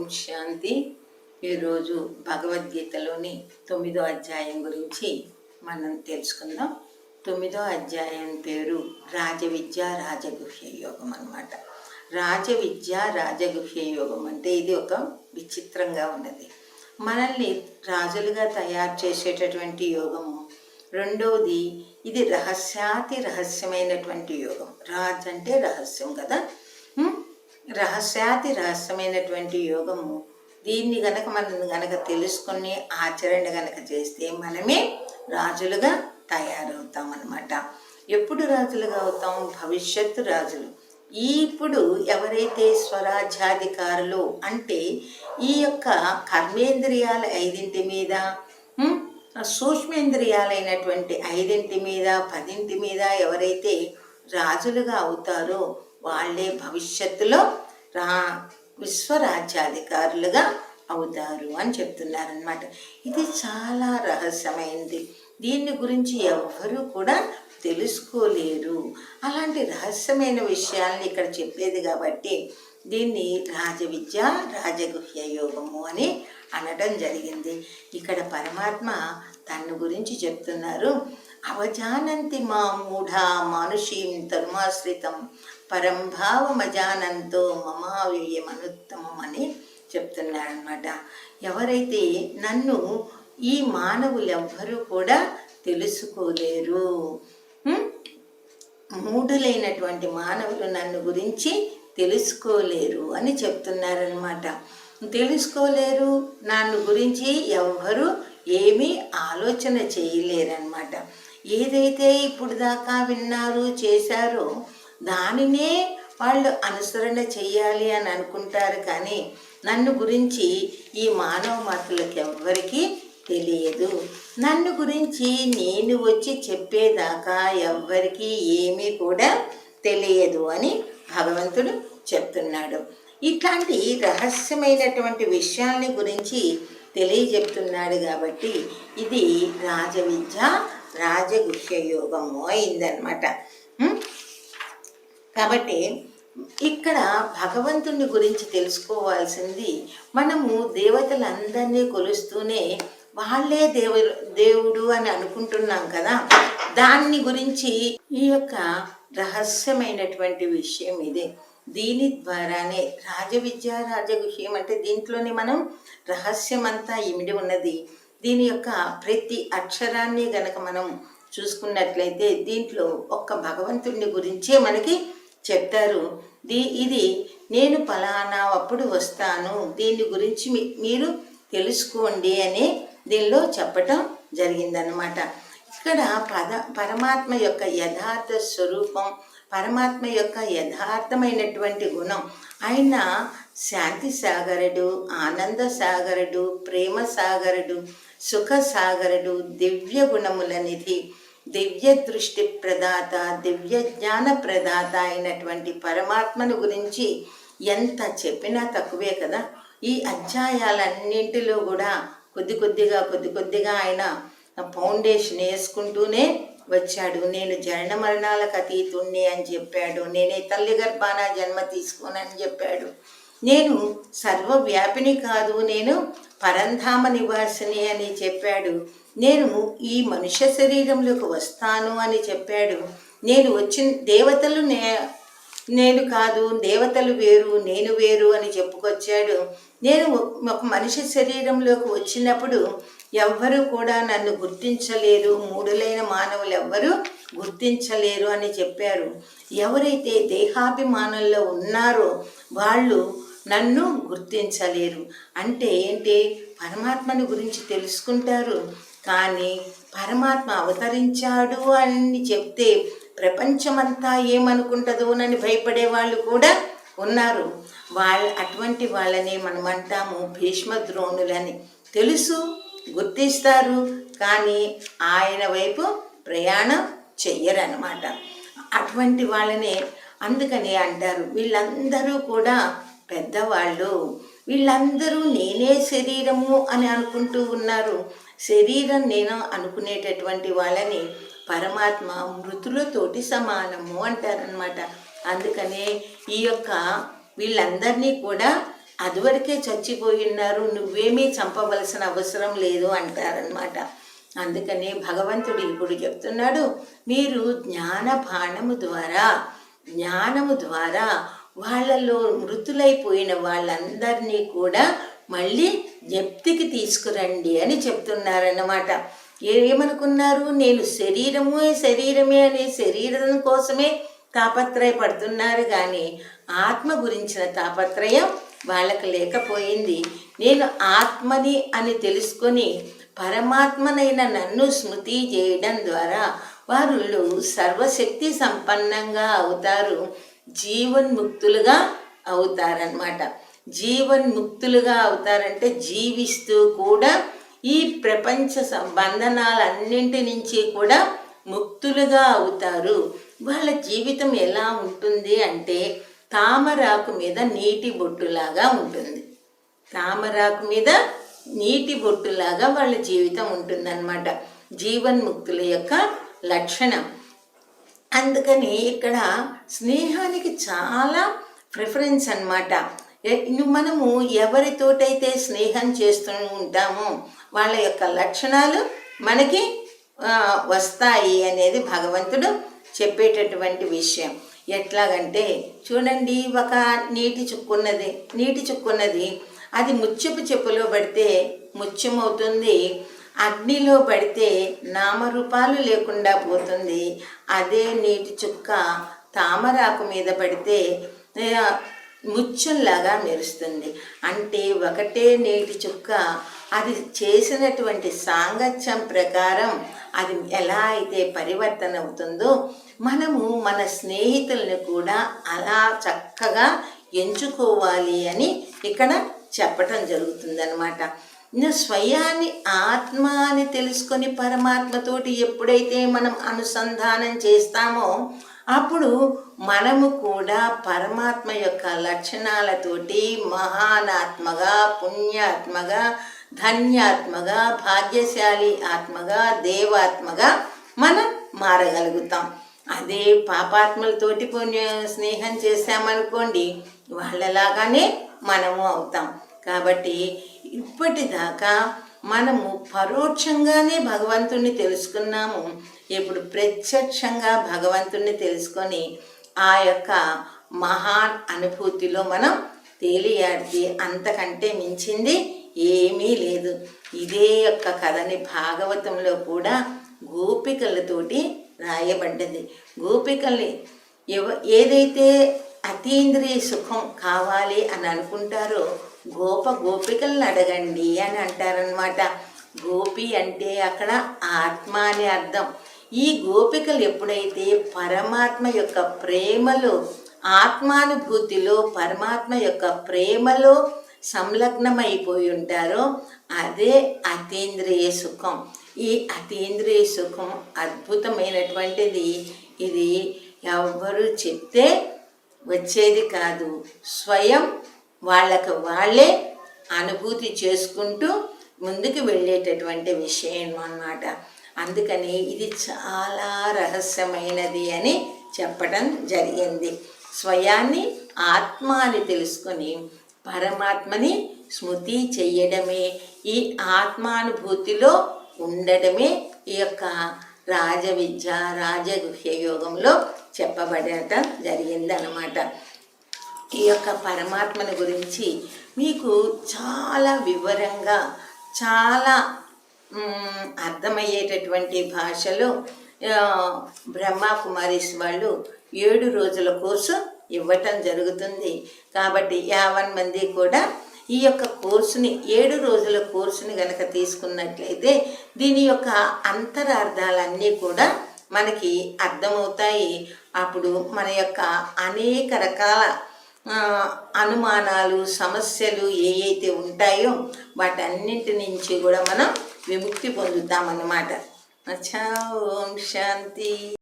ఓం శాంతి ఈరోజు భగవద్గీతలోని తొమ్మిదో అధ్యాయం గురించి మనం తెలుసుకుందాం. తొమ్మిదో అధ్యాయం పేరు రాజవిద్య రాజగుహ్య యోగం అన్నమాట. రాజవిద్య రాజగుహ్య యోగం అంటే ఇది ఒక విచిత్రంగా ఉన్నది. మనల్ని రాజులుగా తయారు చేసేటటువంటి యోగము. రెండవది ఇది రహస్యాతి రహస్యమైనటువంటి యోగం. రాజ్ అంటే రహస్యం కదా. రహస్యాతి రహస్యమైనటువంటి యోగము. దీన్ని గనక మనం గనక తెలుసుకుని ఆచరణ గనక చేస్తే మనమే రాజులుగా తయారవుతాం అనమాట ఎప్పుడు రాజులుగా అవుతాం? భవిష్యత్తు రాజులు. ఇప్పుడు ఎవరైతే స్వరాజ్యాధికారులు అంటే ఈ యొక్క కర్మేంద్రియాల ఐదింటి మీద సూక్ష్మేంద్రియాలైనటువంటి ఐదింటి మీద పదింటి మీద ఎవరైతే రాజులుగా అవుతారో వాళ్ళే భవిష్యత్తులో రా విశ్వరాజ్యాధికారులుగా అవుతారు అని చెప్తున్నారనమాట ఇది చాలా రహస్యమైంది. దీని గురించి ఎవ్వరూ కూడా తెలుసుకోలేరు. అలాంటి రహస్యమైన విషయాల్ని ఇక్కడ చెప్పేది కాబట్టి దీన్ని రాజవిద్య రాజగుహ్య యోగము అని అనడం జరిగింది. ఇక్కడ పరమాత్మ తన గురించి చెప్తున్నారు. అవజానంతి మా మూఢ మానుషీం తరుమాశ్రితం పరంభావమజానంతో మమావ్యయమనుత్తమం అని చెప్తున్నారనమాట ఎవరైతే నన్ను ఈ మానవులెవ్వరూ కూడా తెలుసుకోలేరు. మూఢులైనటువంటి మానవులు నన్ను గురించి తెలుసుకోలేరు అని చెప్తున్నారనమాట తెలుసుకోలేరు నన్ను గురించి ఎవ్వరూ ఏమీ ఆలోచన చేయలేరన్నమాట. ఏదైతే ఇప్పుడు దాకా విన్నారు చేశారో దానినే వాళ్ళు అనుసరణ చెయ్యాలి అని అనుకుంటారు కానీ నన్ను గురించి ఈ మానవ మాతలకు ఎవ్వరికీ తెలియదు. నన్ను గురించి నేను వచ్చి చెప్పేదాకా ఎవ్వరికీ ఏమీ కూడా తెలియదు అని భగవంతుడు చెప్తున్నాడు. ఇట్లాంటి రహస్యమైనటువంటి విషయాల్ని గురించి తెలియజెప్తున్నాడు కాబట్టి ఇది రాజవిద్య రాజగుహ్య యోగము అయిందనమాట కాబట్టి ఇక్కడ భగవంతుని గురించి తెలుసుకోవాల్సింది మనము దేవతలందరినీ కొలుస్తూనే వాళ్ళే దేవుడు దేవుడు అని అనుకుంటున్నాం కదా. దాన్ని గురించి ఈ యొక్క రహస్యమైనటువంటి విషయం ఇదే. దీని ద్వారానే రాజవిద్య రాజగుహ్యం అంటే దీంట్లోనే మనం రహస్యం అంతా ఇమిడి ఉన్నది. దీని యొక్క ప్రతి అక్షరాన్ని గనక మనం చూసుకున్నట్లయితే దీంట్లో ఒక్క భగవంతుడిని గురించే మనకి చెప్తారు దీ ఇది నేను ఫలానా అప్పుడు వస్తాను. దీని గురించి మీ- మీరు తెలుసుకోండి అని దీనిలో చెప్పటం జరిగిందనమాట ఇక్కడ పద పరమాత్మ యొక్క యథార్థ స్వరూపం పరమాత్మ యొక్క యథార్థమైనటువంటి గుణం. ఆయన శాంతి సాగరుడు ఆనంద సాగరుడు ప్రేమ సాగరుడు సుఖ సాగరుడు దివ్య గుణముల నిధి. దివ్య దృష్టి ప్రదాత దివ్య జ్ఞాన ప్రదాత అయినటువంటి పరమాత్మను గురించి ఎంత చెప్పినా తక్కువే కదా? ఈ అధ్యాయాలన్నింటిలో కూడా కొద్ది కొద్దిగా కొద్ది కొద్దిగా ఆయన ఫౌండేషన్ వేసుకుంటూనే వచ్చాడు. నేను జనన మరణాలకు అతీతుణ్ణి అని చెప్పాడు. నేనే తల్లి గర్భాన జన్మ తీసుకోనని చెప్పాడు. నేను సర్వవ్యాపిని కాదు. నేను పరంధామ నివాసిని అని చెప్పాడు. నేను ఈ మనుష్య శరీరంలోకి వస్తాను అని చెప్పాడు. నేను వచ్చిన దేవతలు నే నేను కాదు దేవతలు వేరు నేను వేరు అని చెప్పుకొచ్చాడు. నేను ఒక మనిషి శరీరంలోకి వచ్చినప్పుడు ఎవ్వరూ కూడా నన్ను గుర్తించలేరు మూడులైన మానవులు ఎవ్వరూ గుర్తించలేరు అని చెప్పారు. ఎవరైతే దేహాభిమానంలో ఉన్నారో వాళ్ళు నన్ను గుర్తించలేరు. అంటే ఏంటి? పరమాత్మని గురించి తెలుసుకుంటారు. కానీ పరమాత్మ అవతరించాడు అని చెప్తే ప్రపంచమంతా ఏమనుకుంటుందోనని భయపడే వాళ్ళు కూడా ఉన్నారు. వాళ్ళ అటువంటి వాళ్ళని మనం అంటాము భీష్మ ద్రోణులని. తెలుసు గుర్తిస్తారు కానీ ఆయన వైపు ప్రయాణం చెయ్యరనమాట అటువంటి వాళ్ళనే అందుకని అంటారు. వీళ్ళందరూ కూడా పెద్దవాళ్ళు వీళ్ళందరూ నేనే శరీరము అని అనుకుంటూ ఉన్నారు. శరీరం నేను అనుకునేటటువంటి వాళ్ళని పరమాత్మ మృతులతోటి సమానము అంటారనమాట అందుకనే ఈ యొక్క వీళ్ళందరినీ కూడా అదివరకే చచ్చిపోయి ఉన్నారు నువ్వేమీ చంపవలసిన అవసరం లేదు అంటారనమాట అందుకనే భగవంతుడు ఇప్పుడు చెప్తున్నాడు మీరు జ్ఞాన బాణము ద్వారా జ్ఞానము ద్వారా వాళ్ళలో మృతులైపోయిన వాళ్ళందరినీ కూడా మళ్ళీ జప్తికి తీసుకురండి అని చెప్తున్నారన్నమాట. ఏమనుకున్నారు? నేను శరీరమే శరీరమే అనే శరీరం కోసమే తాపత్రయపడుతున్నారు కానీ ఆత్మ గురించిన తాపత్రయం వాళ్ళకు లేకపోయింది. నేను ఆత్మని అని తెలుసుకొని పరమాత్మనైన నన్ను స్మృతి చేయడం ద్వారా వారు సర్వశక్తి సంపన్నంగా అవుతారు. జీవన్ముక్తులుగా అవుతారనమాట జీవన్ముక్తులుగా అవుతారంటే జీవిస్తూ కూడా ఈ ప్రపంచ సంబంధనాలన్నింటి నుంచి కూడా ముక్తులుగా అవుతారు. వాళ్ళ జీవితం ఎలా ఉంటుంది అంటే తామరాకు మీద నీటి బొట్టులాగా ఉంటుంది. తామరాకు మీద నీటి బొట్టులాగా వాళ్ళ జీవితం ఉంటుందన్నమాట. జీవన్ముక్తుల యొక్క లక్షణం. అందుకని ఇక్కడ స్నేహానికి చాలా ప్రిఫరెన్స్ అన్నమాట. మనము ఎవరితోటైతే స్నేహం చేస్తూ ఉంటామో వాళ్ళ యొక్క లక్షణాలు మనకి వస్తాయి అనేది భగవంతుడు చెప్పేటటువంటి విషయం. ఎట్లాగంటే చూడండి ఒక నీటి చుక్కున్నది నీటి చుక్కున్నది అది ముత్యపు చెప్పులో పడితే ముత్యమవుతుంది అగ్నిలో పడితే నామరూపాలు లేకుండా పోతుంది. అదే నీటి చుక్క తామరాకు మీద పడితే ముచ్చల్లాగా మెరుస్తుంది. అంటే ఒకటే నీటి చుక్క అది చేసినటువంటి సాంగత్యం ప్రకారం అది ఎలా అయితే పరివర్తన అవుతుందో మనము మన స్నేహితులను కూడా అలా చక్కగా ఎంచుకోవాలి అని ఇక్కడ చెప్పటం జరుగుతుందన్నమాట. నా స్వయాన్ని ఆత్మ అని తెలుసుకొని పరమాత్మతోటి ఎప్పుడైతే మనం అనుసంధానం చేస్తామో అప్పుడు మనము కూడా పరమాత్మ యొక్క లక్షణాలతోటి మహానాత్మగా పుణ్యాత్మగా ధన్యాత్మగా భాగ్యశాలి ఆత్మగా దేవాత్మగా మనం మారగలుగుతాం. అదే పాపాత్మలతోటి పుణ్య స్నేహం చేశామనుకోండి వాళ్ళలాగానే మనము అవుతాం. కాబట్టి ఇప్పటిదాకా మనము పరోక్షంగానే భగవంతుణ్ణి తెలుసుకున్నాము. ఇప్పుడు ప్రత్యక్షంగా భగవంతుణ్ణి తెలుసుకొని ఆ యొక్క మహాన్ అనుభూతిలో మనం తేలియాడితే అంతకంటే మించింది ఏమీ లేదు. ఇదే యొక్క కథని భాగవతంలో కూడా గోపికలతోటి రాయబడ్డది. గోపికల్ని ఏదైతే అతీంద్రియ సుఖం కావాలి అని అనుకుంటారో గోప గోపికలను అడగండి అని అంటారనమాట గోపి అంటే అక్కడ ఆత్మ అని అర్థం. ఈ గోపికలు ఎప్పుడైతే పరమాత్మ యొక్క ప్రేమలో ఆత్మానుభూతిలో పరమాత్మ యొక్క ప్రేమలో సంలగ్నమైపోయి ఉంటారో అదే అతీంద్రియ సుఖం. ఈ అతీంద్రియ సుఖం అద్భుతమైనటువంటిది. ఇది ఎవ్వరు చెప్తే వచ్చేది కాదు. స్వయం వాళ్ళకు వాళ్ళే అనుభూతి చేసుకుంటూ ముందుకు వెళ్ళేటటువంటి విషయం అన్నమాట. అందుకని ఇది చాలా రహస్యమైనది అని చెప్పడం జరిగింది. స్వయాన్ని ఆత్మాని తెలుసుకొని పరమాత్మని స్మృతి చెయ్యడమే ఈ ఆత్మానుభూతిలో ఉండడమే ఈ యొక్క రాజ విద్య రాజగుహ్య యోగంలో చెప్పబడటం జరిగిందనమాట ఈ యొక్క పరమాత్మని గురించి మీకు చాలా వివరంగా చాలా అర్థమయ్యేటటువంటి భాషలో ఆ, కుమారీస్ వాళ్ళు ఏడు రోజుల కోర్సు ఇవ్వటం జరుగుతుంది. కాబట్టి యావన్ మంది కూడా ఈ యొక్క కోర్సుని ఏడు రోజుల కోర్సుని గనక తీసుకున్నట్లయితే దీని యొక్క అంతరార్థాలన్నీ కూడా మనకి అర్థమవుతాయి. అప్పుడు మన యొక్క అనేక రకాల అనుమానాలు సమస్యలు ఏవైతే ఉంటాయో వాటన్నింటి నుంచి కూడా మనం విముక్తి పొందుతామన్నమాట. అచ్చా ఓం శాంతి.